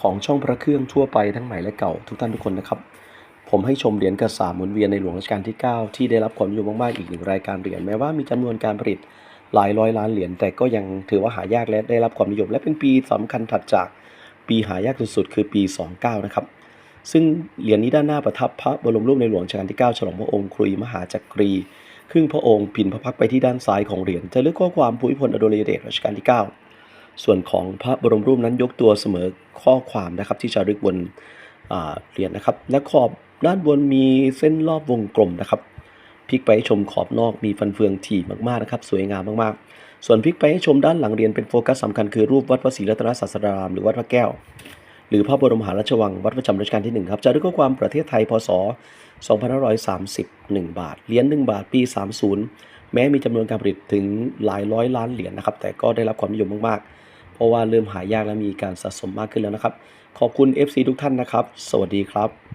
ของช่องพระเครื่องทั่วไปทั้งใหม่และเก่าทุกท่านทุกคนนะครับ ผมให้ชมเหรียญกระสาหมุนเวียนในหลวงรัชกาลที่ 9 ที่ได้รับความนิยมมากๆอีกหนึ่งรายการเหรียญแม้ว่ามีจำนวนการผลิตหลายร้อยล้านเหรียญแต่ก็ยังถือว่าหายากและได้รับความนิยม และเป็นปีสำคัญถัดจากปีหายากสุดๆคือปี 29 นะครับ ซึ่งเหรียญนี้ด้านหน้าประทับพระบรมรูปในหลวงรัชกาลที่ 9 ฉลองพระองค์ครุยมหาจักรีครึ่งพระองค์พินพระพักไปที่ด้านซ้ายของเหรียญจะเลือกข้อความภูมิพลอดุลยเดชรัชกาลที่ 9 ส่วนของพระบรมรูปนั้นยกตัวเสมอข้อความนะครับที่จะรึกบนเหรียญนะครับ และขอบด้านบนมีเส้นรอบวงกลมนะครับพลิกไปให้ชมขอบนอกมีฟันเฟืองถี่มากๆนะครับ สวยงามมากๆ ส่วนพลิกไปให้ชมด้านหลังเรียญเป็นโฟกัสสำคัญคือรูปวัดพระศรีรัตนศาสดารามหรือวัดพระแก้ว หรือพระบรมมหาราชวังวัดประจำรัชกาลที่ 1 ครับจะด้วยข้อความประเทศไทยพศ 2531 บาทเหรียญ1บาทปี 30 แม้มีจำนวนการผลิตถึงหลายร้อยล้านเหรียญนะครับ แต่ก็ได้รับความนิยมมากๆ เพราะว่าเริ่มหายากและมีการสะสมมากขึ้นแล้วนะครับ ขอบคุณ FC ทุกท่านนะครับ สวัสดีครับ